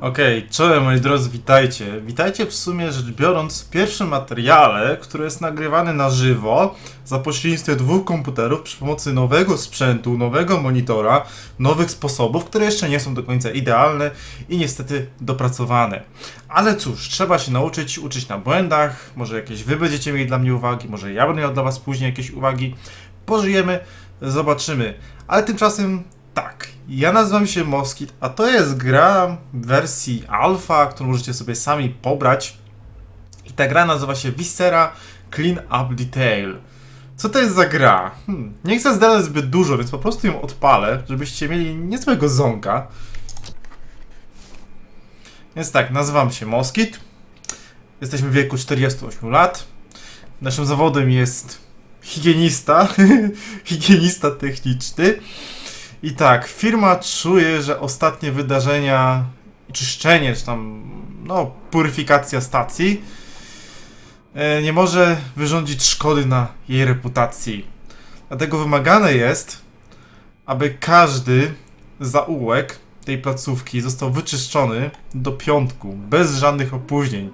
Okej, czołem moi drodzy, witajcie. Witajcie w sumie rzecz biorąc w pierwszym materiale, który jest nagrywany na żywo za pośrednictwem dwóch komputerów przy pomocy nowego sprzętu, nowego monitora, nowych sposobów, które jeszcze nie są do końca idealne i niestety dopracowane. Ale cóż, trzeba się nauczyć, uczyć na błędach, może jakieś wy będziecie mieli dla mnie uwagi, może ja będę miał dla was później jakieś uwagi. Pożyjemy, zobaczymy. Ale tymczasem tak, ja nazywam się Moskit, a to jest gra w wersji alfa, którą możecie sobie sami pobrać. I ta gra nazywa się Viscera Clean Up Detail. Co to jest za gra? Hmm, nie chcę zdradzać zbyt dużo, więc po prostu ją odpalę, żebyście mieli niezłego ząka. Więc tak, nazywam się Moskit. Jesteśmy w wieku 48 lat. Naszym zawodem jest higienista, higienista techniczny. I tak, firma czuje, że ostatnie wydarzenia, czyszczenie, czy tam, no, puryfikacja stacji e, nie może wyrządzić szkody na jej reputacji. Dlatego wymagane jest, aby każdy zaułek tej placówki został wyczyszczony do piątku, bez żadnych opóźnień.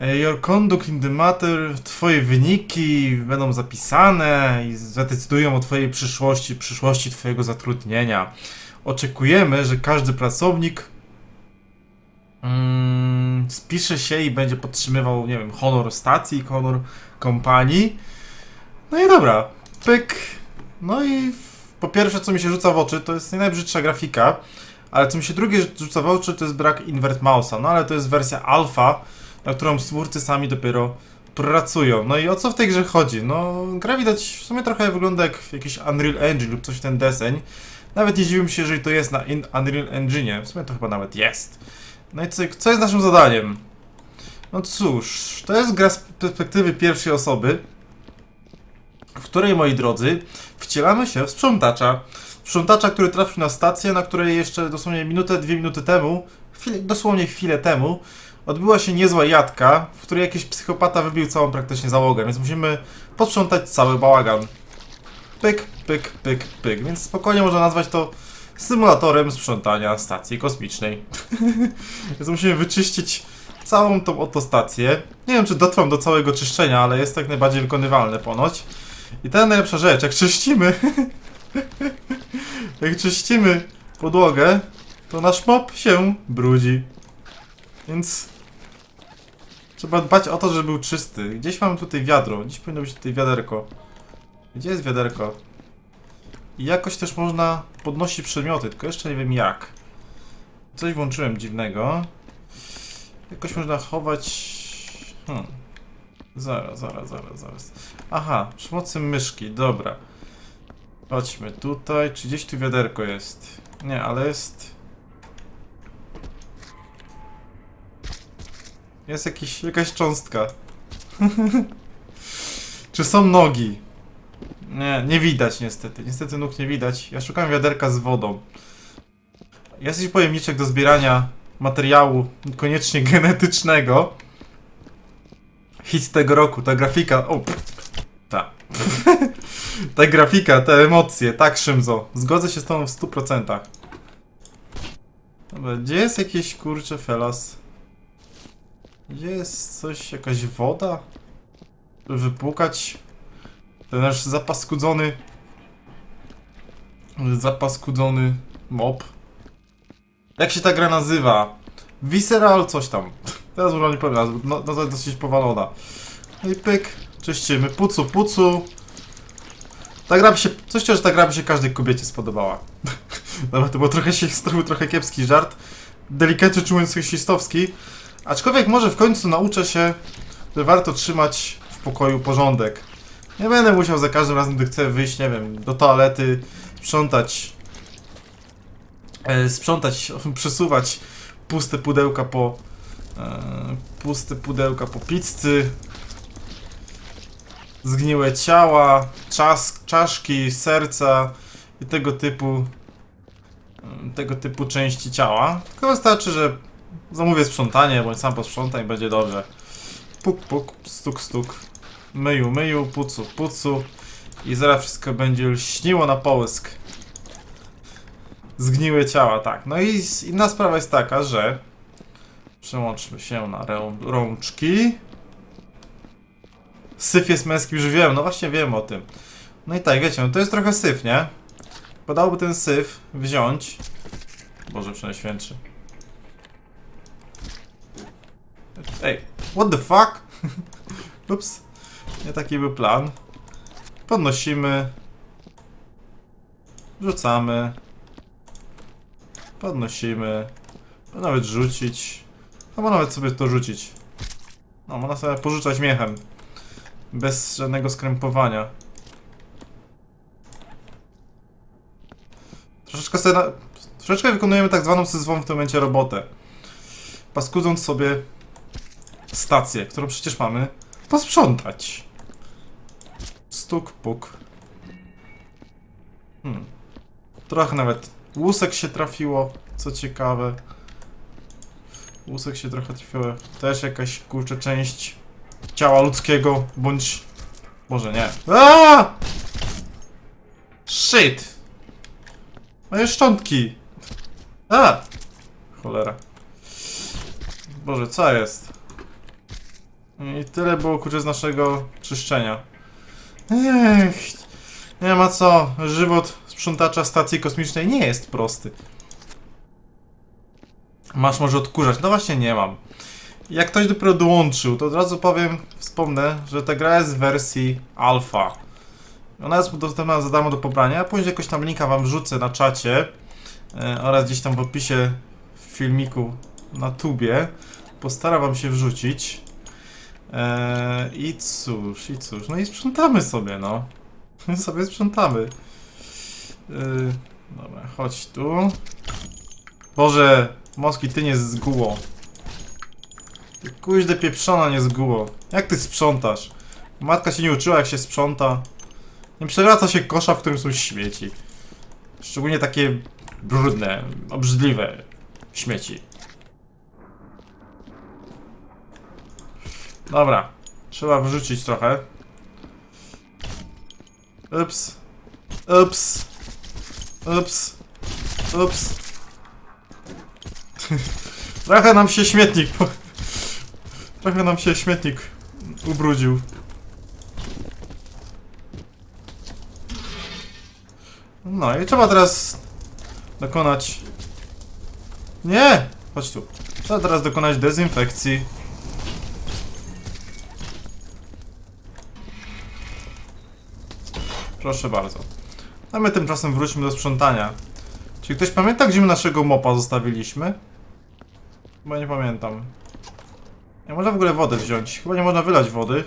E, Your conduct in the matter, twoje wyniki będą zapisane i zadecydują o twojej przyszłości, przyszłości twojego zatrudnienia. Oczekujemy, że każdy pracownik mm, spisze się i będzie podtrzymywał, nie wiem, honor stacji, honor kompanii. No i dobra, pyk. No i po pierwsze, co mi się rzuca w oczy, to jest nie najbrzydsza grafika, ale co mi się drugie rzuca w oczy, to jest brak invert mouse'a. No ale to jest wersja alfa, na którą twórcy sami dopiero pracują. No i o co w tej grze chodzi? No, gra widać w sumie trochę wygląda jak jakiś Unreal Engine lub coś w ten deseń. Nawet nie dziwię się, jeżeli to jest na Unreal Engine. W sumie to chyba nawet jest. No i co, co jest naszym zadaniem? No cóż, to jest gra z perspektywy pierwszej osoby, w której, moi drodzy, wcielamy się w sprzątacza. Sprzątacza, który trafił na stację, na której jeszcze dosłownie minutę, dwie minuty temu, chwilę, dosłownie chwilę temu, odbyła się niezła jadka, w której jakiś psychopata wybił całą praktycznie załogę, więc musimy posprzątać cały bałagan. Pyk, pyk, pyk, pyk, więc spokojnie można nazwać to symulatorem sprzątania stacji kosmicznej. więc musimy wyczyścić całą tą oto stację. Nie wiem, czy dotrwam do całego czyszczenia, ale jest tak najbardziej wykonywalne ponoć. I ta najlepsza rzecz, jak czyścimy, jak czyścimy podłogę, to nasz mop się brudzi. Więc trzeba dbać o to, żeby był czysty. Gdzieś mam tutaj wiadro, gdzieś powinno być tutaj wiaderko. Gdzie jest wiaderko? I jakoś też można podnosić przedmioty, tylko jeszcze nie wiem jak. Coś włączyłem dziwnego. Jakoś można chować... Hmm. Zaraz, zaraz, zaraz, zaraz. Aha, przy pomocy myszki, dobra. Chodźmy tutaj, czy gdzieś tu wiaderko jest? Nie, ale jest... Jest jakiś, jakaś cząstka. Czy są nogi? Nie, nie widać niestety. Niestety nóg nie widać. Ja szukam wiaderka z wodą. Jest jakiś pojemniczek do zbierania materiału, koniecznie genetycznego. Hit tego roku, ta grafika. O, ta. ta grafika, te emocje, tak Szymzo. Zgodzę się z tobą w 100%. Dobra, gdzie jest jakiś kurcze felas? Gdzie jest coś, jakaś woda? Wypłukać ten nasz zapaskudzony zapaskudzony mob. Jak się ta gra nazywa? Visceral coś tam. Teraz może nie powiem no, jest dosyć powalona. No i pyk, czyścimy, pucu, pucu. Ta gra by się, coś że ta gra by się każdej kobiecie spodobała. Dobra, to był trochę, się, to był trochę kiepski żart. Delikatnie czując seksistowski. Aczkolwiek może w końcu nauczę się, że warto trzymać w pokoju porządek. Nie będę musiał za każdym razem, gdy chcę wyjść, nie wiem, do toalety, sprzątać, e, sprzątać, przesuwać puste pudełka po, e, puste pudełka po pizzy, zgniłe ciała, czas, czaszki, serca i tego typu, e, tego typu części ciała. Tylko wystarczy, że zamówię sprzątanie, bądź sam posprzątaj będzie dobrze. Puk, puk, stuk, stuk. Myju, myju, pucu, pucu. I zaraz wszystko będzie lśniło na połysk. Zgniłe ciała, tak. No i inna sprawa jest taka, że przełączmy się na rączki. Syf jest męskim żywiołem, no właśnie wiem o tym. No i tak, wiecie, no to jest trochę syf, nie? Podałoby ten syf wziąć. Boże Przenajświętszy. Ej, what the fuck? Ups. Nie taki był plan. Podnosimy. Rzucamy. Podnosimy. Można nawet rzucić. Albo nawet sobie to rzucić. No, można sobie porzucać miechem. Bez żadnego skrępowania. Troszeczkę sobie na... Troszeczkę wykonujemy tak zwaną syzwą w tym momencie robotę. Paskudząc sobie stację, którą przecież mamy posprzątać. Stuk, puk. Hmm. Trochę nawet łusek się trafiło, co ciekawe. Łusek się trochę trafiło. Też jakaś kurczę część ciała ludzkiego, bądź... Może nie. Aaaa! Shit! Moje szczątki! A! Cholera. Boże, co jest? I tyle było kurczę z naszego czyszczenia. Ech, nie ma co. Żywot sprzątacza stacji kosmicznej nie jest prosty. Masz może odkurzać? No właśnie nie mam. Jak ktoś dopiero dołączył, to od razu powiem, wspomnę, że ta gra jest w wersji alfa. Ona jest dostępna za darmo do pobrania, później jakoś tam linka wam wrzucę na czacie e, oraz gdzieś tam w opisie filmiku na tubie. Postaram wam się wrzucić. E, I cóż, i cóż, no i sprzątamy sobie, no. sobie sprzątamy. E, dobra, chodź tu. Boże, Moski, ty nie zguło. Ty kuźde pieprzona nie zguło. Jak ty sprzątasz? Matka się nie uczyła, jak się sprząta. Nie przewraca się kosza, w którym są śmieci. Szczególnie takie brudne, obrzydliwe śmieci. Dobra, trzeba wrzucić trochę. Ups. Ups. Ups. Ups. trochę nam się śmietnik. Trochę nam się śmietnik ubrudził. No i trzeba teraz dokonać. Nie! Chodź tu. Trzeba teraz dokonać dezynfekcji. Proszę bardzo. A my tymczasem wróćmy do sprzątania. Czy ktoś pamięta, gdzie my naszego mopa zostawiliśmy? Bo nie pamiętam. Nie można w ogóle wodę wziąć. Chyba nie można wylać wody.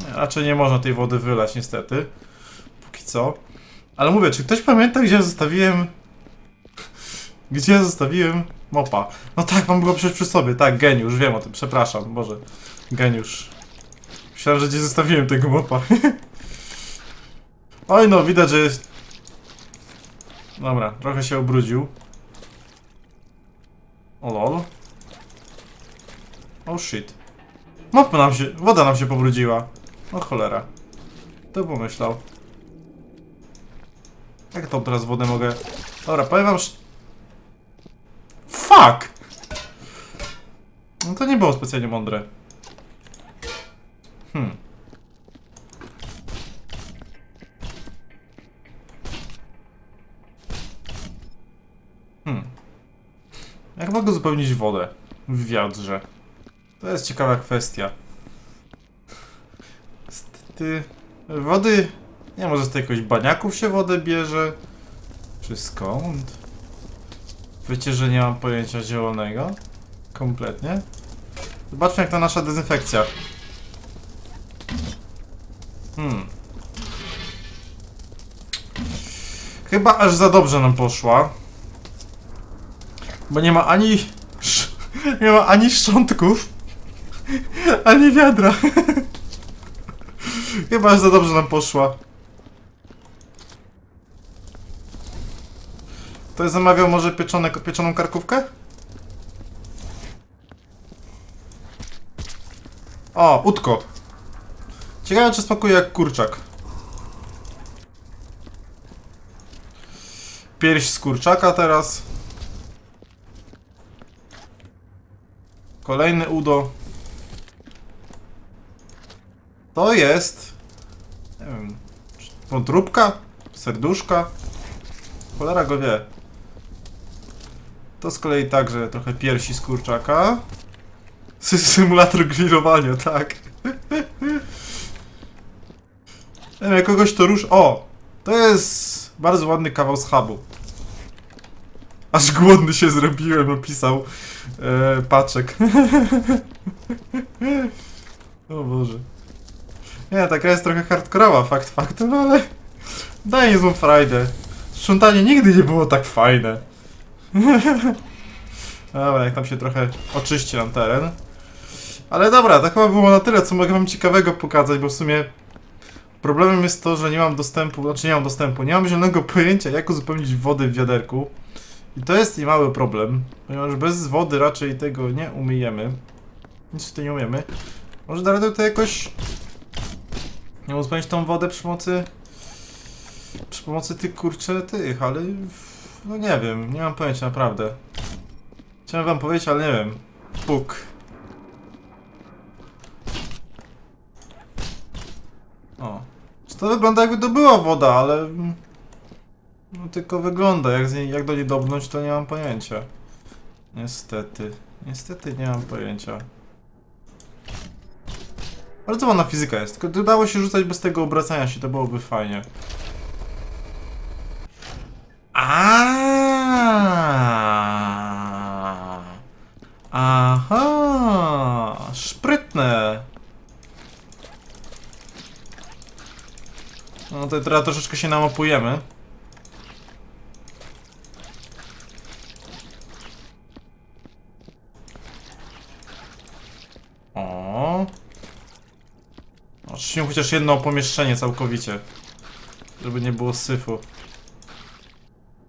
Nie, raczej nie można tej wody wylać, niestety. Póki co. Ale mówię, czy ktoś pamięta, gdzie zostawiłem... Gdzie zostawiłem mopa? No tak, mam go przecież przy sobie. Tak, geniusz, wiem o tym, przepraszam, Boże. Geniusz. Myślałem, że gdzie zostawiłem tego mopa. Oj no, widać, że jest... Dobra, trochę się ubrudził. O lol. Oh shit. Mop nam się... Woda nam się pobrudziła. O cholera. To pomyślał. Jak tą teraz wodę mogę... Dobra, powiem wam... Fuck! No to nie było specjalnie mądre. Hmm. Mogę uzupełnić wodę w wiadrze? To jest ciekawa kwestia. Niestety... Wody... Nie może z jakoś baniaków się wodę bierze? Czy skąd? Wiecie, że nie mam pojęcia zielonego? Kompletnie. Zobaczmy jak ta nasza dezynfekcja. Hmm. Chyba aż za dobrze nam poszła. Bo nie ma ani... Nie ma ani szczątków, ani wiadra. Chyba aż za dobrze nam poszła. Ktoś zamawiał może pieczone, pieczoną karkówkę? O, udko. Ciekawe czy smakuje jak kurczak. pierś z kurczaka teraz. Kolejny udo. To jest... Nie wiem... Wątróbka? Serduszka? Cholera go wie. To z kolei także trochę piersi z kurczaka. Sy- Symulator grillowania, tak. Nie wiem, kogoś to rusz... O! To jest bardzo ładny kawał schabu. Aż głodny się zrobiłem, opisał e, Paczek. o Boże. Nie, taka jest trochę hardkorowa, fakt faktem, ale daje niezłą frajdę. Sprzątanie nigdy nie było tak fajne. Dobra, jak tam się trochę oczyści nam teren. Ale dobra, to chyba było na tyle, co mogę wam ciekawego pokazać, bo w sumie problemem jest to, że nie mam dostępu, znaczy nie mam dostępu, nie mam zielonego pojęcia, jak uzupełnić wody w wiaderku. I to jest mały problem, ponieważ bez wody raczej tego nie umyjemy. Nic tutaj nie umiemy. Może da radę to jakoś... Nie uzupełnić tą wodę przy pomocy... Przy pomocy tych kurczę tych, ale... No nie wiem, nie mam pojęcia naprawdę. Chciałem wam powiedzieć, ale nie wiem. Puk. O. Czy to wygląda jakby to była woda, ale... No tylko wygląda, jak, z niej, jak do niej dobrnąć to nie mam pojęcia. Niestety. Niestety nie mam pojęcia. Bardzo ładna fizyka jest, tylko dało się rzucać bez tego obracania się, to byłoby fajnie. A. Aha, sprytne. No to teraz troszeczkę się namapujemy. O. Oczywiście chociaż jedno pomieszczenie całkowicie. Żeby nie było syfu.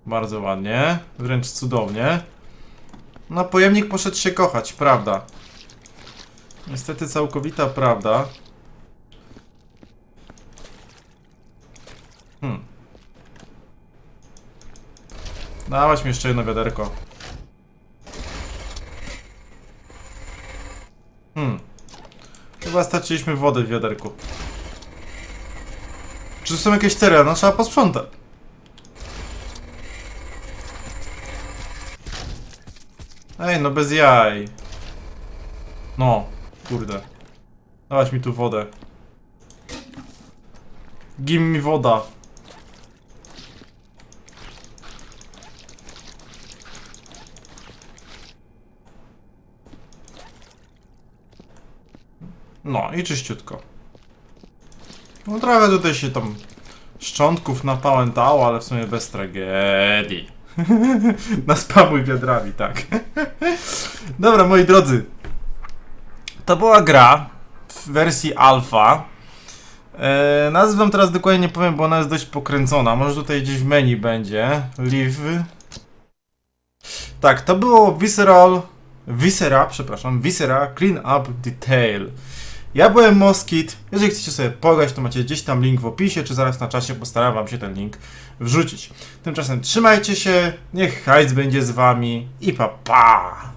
Bardzo ładnie. Wręcz cudownie. No, pojemnik poszedł się kochać, prawda. Niestety całkowita prawda. Hmm. Dawać mi jeszcze jedno wiaderko. Hmm. Chyba straciliśmy wodę w wiaderku. Czy to są jakieś cery? No trzeba posprzątać. Ej, no bez jaj. No, kurde. Dawać mi tu wodę. Gim mi woda. No i czyściutko. No trochę tutaj się tam szczątków napałętało, ale w sumie bez tragedii. Naspamuj wiadrami, tak. Dobra, moi drodzy. To była gra w wersji alfa. Eee, nazwę wam teraz dokładnie nie powiem, bo ona jest dość pokręcona. Może tutaj gdzieś w menu będzie. Live. Tak, to było Visceral. Viscera, przepraszam. Viscera Clean Up Detail. Ja byłem Moskit. Jeżeli chcecie sobie pograć, to macie gdzieś tam link w opisie, czy zaraz na czasie postaram wam się ten link wrzucić. Tymczasem trzymajcie się, niech hajs będzie z wami i pa pa!